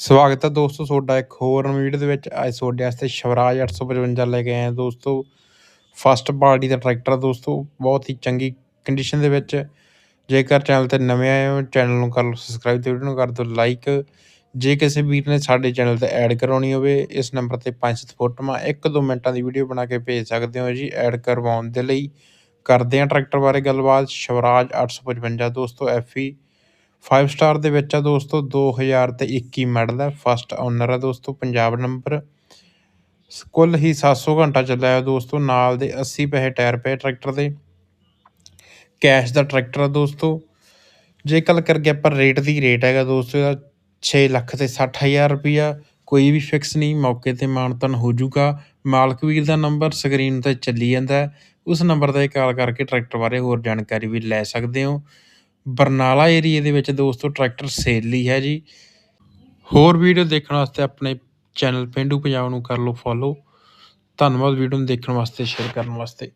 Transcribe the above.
ਸਵਾਗਤ ਹੈ ਦੋਸਤੋ ਤੁਹਾਡਾ ਇੱਕ ਹੋਰ ਵੀਡੀਓ ਦੇ ਵਿੱਚ। ਅੱਜ ਤੁਹਾਡੇ ਵਾਸਤੇ ਸ਼ਵਰਾਜ 855 ਲੈ ਕੇ ਆਏ ਹਾਂ ਦੋਸਤੋ। ਫਸਟ ਪਾਰਟੀ ਦਾ ਟਰੈਕਟਰ ਦੋਸਤੋ, ਬਹੁਤ ਹੀ ਚੰਗੀ ਕੰਡੀਸ਼ਨ ਦੇ ਵਿੱਚ। ਜੇਕਰ ਚੈਨਲ ਤੇ ਨਵੇਂ ਆਏ ਹੋ ਚੈਨਲ ਨੂੰ ਕਰ ਲਓ ਸਬਸਕ੍ਰਾਈਬ ਤੇ ਵੀਡੀਓ ਨੂੰ ਕਰ ਦਿਓ ਲਾਈਕ ਜੇ ਕਿਸੇ ਵੀਰ ਨੇ ਸਾਡੇ ਚੈਨਲ ਤੇ ਐਡ ਕਰਾਉਣੀ ਹੋਵੇ, ਇਸ ਨੰਬਰ ਤੇ 5-7 ਫੋਟੋਆਂ 1-2 ਮਿੰਟਾਂ ਦੀ ਵੀਡੀਓ ਬਣਾ ਕੇ ਭੇਜ ਸਕਦੇ ਹੋ ਜੀ ਐਡ ਕਰਵਾਉਣ ਦੇ ਲਈ। ਕਰਦੇ ਹਾਂ ਟਰੈਕਟਰ ਬਾਰੇ ਗੱਲਬਾਤ, ਸ਼ਵਰਾਜ 855 ਦੋਸਤੋ ਐਫਈ ਫਾਈਵ ਸਟਾਰ ਦੇ ਵਿੱਚ ਆ ਦੋਸਤੋ 2000 ਤੇ 21 ਮਾਡਲ ਹੈ। ਫਸਟ ਓਨਰ ਹੈ ਦੋਸਤੋ, ਪੰਜਾਬ ਨੰਬਰ ਸ- ਕੁੱਲ ਹੀ 700 ਘੰਟਾ ਚੱਲਿਆ ਹੈ ਦੋਸਤੋ, ਨਾਲ ਦੇ 80 ਪੈਸੇ ਟਾਇਰ ਪਏ ਟਰੈਕਟਰ ਦੇ। ਕੈਸ਼ ਦਾ ਟਰੈਕਟਰ ਹੈ ਦੋਸਤੋ। ਜੇ ਗੱਲ ਕਰਕੇ ਆਪਾਂ ਰੇਟ ਦੀ ਰੇਟ ਹੈਗਾ ਦੋਸਤੋ, ਇਹਦਾ 6 ਲੱਖ ਤੇ 60000 ਰੁਪਇਆ ਕੋਈ ਵੀ ਫਿਕਸ ਨਹੀਂ, ਮੌਕੇ ਤੇ ਮਾਨਤਨ ਹੋ ਜਾਊਗਾ। ਮਾਲਕ ਵੀਰ ਦਾ ਨੰਬਰ ਸਕਰੀਨ ਤੇ ਚੱਲੀ ਜਾਂਦਾ ਉਸ ਨੰਬਰ ਤੇ ਕਾਲ ਕਰਕੇ ਟਰੈਕਟਰ ਬਾਰੇ ਹੋਰ ਜਾਣਕਾਰੀ ਵੀ ਲੈ ਸਕਦੇ ਹੋ। ਬਰਨਾਲਾ ਏਰੀਏ ਦੇ ਵਿੱਚ ਦੋਸਤੋ ਟਰੈਕਟਰ ਸੇਲ ਲਈ ਹੈ ਜੀ। ਹੋਰ ਵੀਡੀਓ ਦੇਖਣ ਵਾਸਤੇ ਆਪਣੇ ਚੈਨਲ ਪਿੰਡੂ ਪੰਜਾਬ ਨੂੰ ਕਰ ਲਓ ਫੋਲੋ ਧੰਨਵਾਦ ਵੀਡੀਓ ਨੂੰ ਦੇਖਣ ਵਾਸਤੇ ਸ਼ੇਅਰ ਕਰਨ ਵਾਸਤੇ।